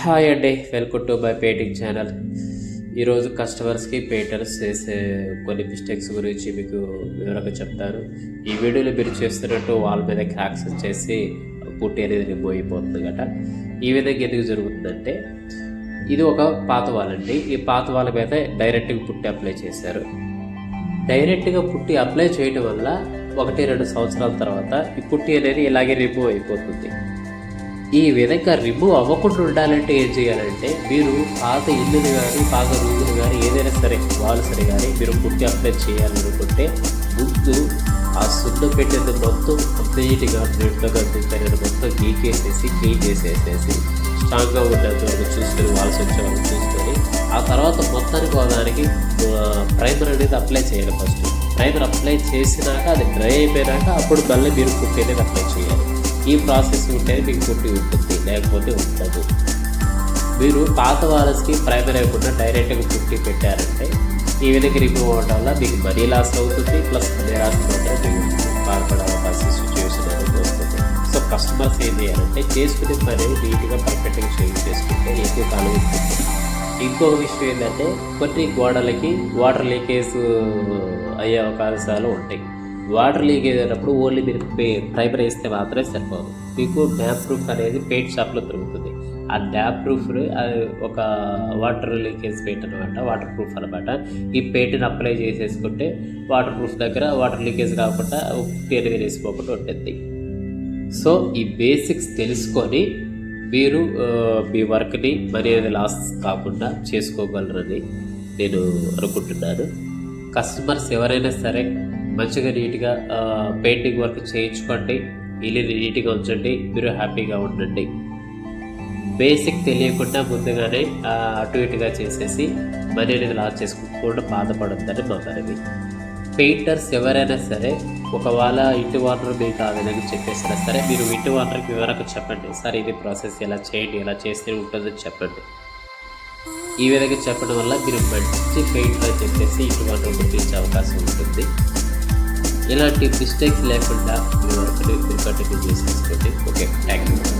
Hi అండి. Welcome to my painting channel. ఈరోజు కస్టమర్స్కి పెయింటర్స్ చేసే కొన్ని మిస్టేక్స్ గురించి మీకు వివరంగా చెప్తాను. ఈ వీడియోలో మీరు చేస్తున్నట్టు వాళ్ళ మీద క్రాక్స్ వచ్చేసి పుట్టి అనేది రిమూవ్ అయిపోతుంది గట ఈ విధంగా ఎందుకు జరుగుతుందంటే ఇది ఒక పాత వాల్ అండి. ఈ పాత వాళ్ళ మీద డైరెక్ట్గా పుట్టి అప్లై చేశారు. డైరెక్ట్గా పుట్టి అప్లై చేయడం వల్ల ఒకటి రెండు సంవత్సరాల తర్వాత ఈ పుట్టి అనేది ఇలాగే రిమూవ్ అయిపోతుంది. ఈ విధంగా రిమూవ్ అవ్వకుండా ఉండాలంటే ఏం చేయాలంటే మీరు పాత ఇల్లుని కానీ పాత రూములు కానీ ఏదైనా సరే వాళ్ళు సరే కానీ మీరు పుట్టి అప్లై చేయాలనుకుంటే ముందు ఆ సున్నం పెట్టేది మొత్తం కంప్లీట్గా నీట్గా కనిపిస్తారు మొత్తం గీకేసేసి క్లీన్ చేసేసేసి స్ట్రాంగ్గా ఉన్నంత వరకు చూసుకొని వాల్స్ వచ్చే వరకు చూసుకొని ఆ తర్వాత మొత్తానికి ఒకదానికి ప్రైమర్ అనేది అప్లై చేయాలి ఫస్ట్ ప్రైమర్ అప్లై చేసినాక అది డ్రై అయిపోయినాక అప్పుడు మళ్ళీ మీరు పుట్టి అనేది అప్లై చేయాలి. ఈ ప్రాసెస్ ఉంటే మీకు పుట్టి ఉంటుంది లేకపోతే ఉండదు. మీరు పాత వారస్కి ప్రైమరీ అయిపోకుండా డైరెక్ట్గా పుట్టి పెట్టారంటే ఈ విధంగా రిమూవ్ అవ్వడం వల్ల మీకు మనీ లాస్ అవుతుంది ప్లస్ మనీ లాస్ మాత్రం మీకు బాధపడే అవకాశం సిచ్యువేషన్ అనేది వస్తుంది. సో కస్టమర్స్ ఏం చేయాలంటే చేసుకునే పని నీట్గా పర్ఫెక్ట్గా చేంజ్ చేసుకుంటే ఎక్కువ కాలం ఉంటుంది ఇంకొక విషయం ఏంటంటే కొన్ని గోడలకి వాటర్ లీకేజ్ అయ్యే అవకాశాలు ఉంటాయి. వాటర్ లీకేజ్ అయినప్పుడు ఓన్లీ మీరు పే ప్రైమర్ వేస్తే మాత్రమే సరిపోదు. మీకు డ్యాప్ ప్రూఫ్ అనేది పెయింట్ షాప్లో దొరుకుతుంది. ఆ డ్యాప్ ప్రూఫ్ అది ఒక వాటర్ లీకేజ్ పెయింట్ అనమాట వాటర్ ప్రూఫ్ అనమాట ఈ పెయింట్ని అప్లై చేసేసుకుంటే వాటర్ ప్రూఫ్ దగ్గర వాటర్ లీకేజ్ కాకుండా పేరు వేసుకోకుండా ఉంటుంది. సో ఈ బేసిక్స్ తెలుసుకొని మీరు మీ వర్క్ని మరీ అనేది లాస్ కాకుండా చేసుకోగలరని నేను అనుకుంటున్నాను. కస్టమర్స్ ఎవరైనా సరే మంచిగా నీట్గా పెయింటింగ్ వర్క్ చేయించుకోండి ఇల్లు నీట్గా ఉంచండి మీరు హ్యాపీగా ఉండండి. బేసిక్ తెలియకుండా ముందుగానే అటు ఇటుగా చేసేసి మనీ అనేది లాస్ చేసుకోకుండా బాధపడొద్దని మా మనవి పెయింటర్స్ ఎవరైనా సరే ఒకవేళ ఇంటి వాటర్ మీకు ఆ విధంగా చెప్పేసినా సరే మీరు ఇంటి వాటర్కి వివరకు చెప్పండి. సార్ ఇది ప్రాసెస్ ఎలా చేయండి ఎలా చేస్తే ఉంటుందని చెప్పండి. ఈ విధంగా చెప్పడం వల్ల మీరు మంచి పెయింటర్ చెప్పేసి ఇంటి వాటర్ గుర్తించే అవకాశం ఉంటుంది. ఇలాంటి మిస్టేక్స్ లేకుండా మీరు ఒకటి మీరు చేసేసుకోండి ఓకే థ్యాంక్ యూ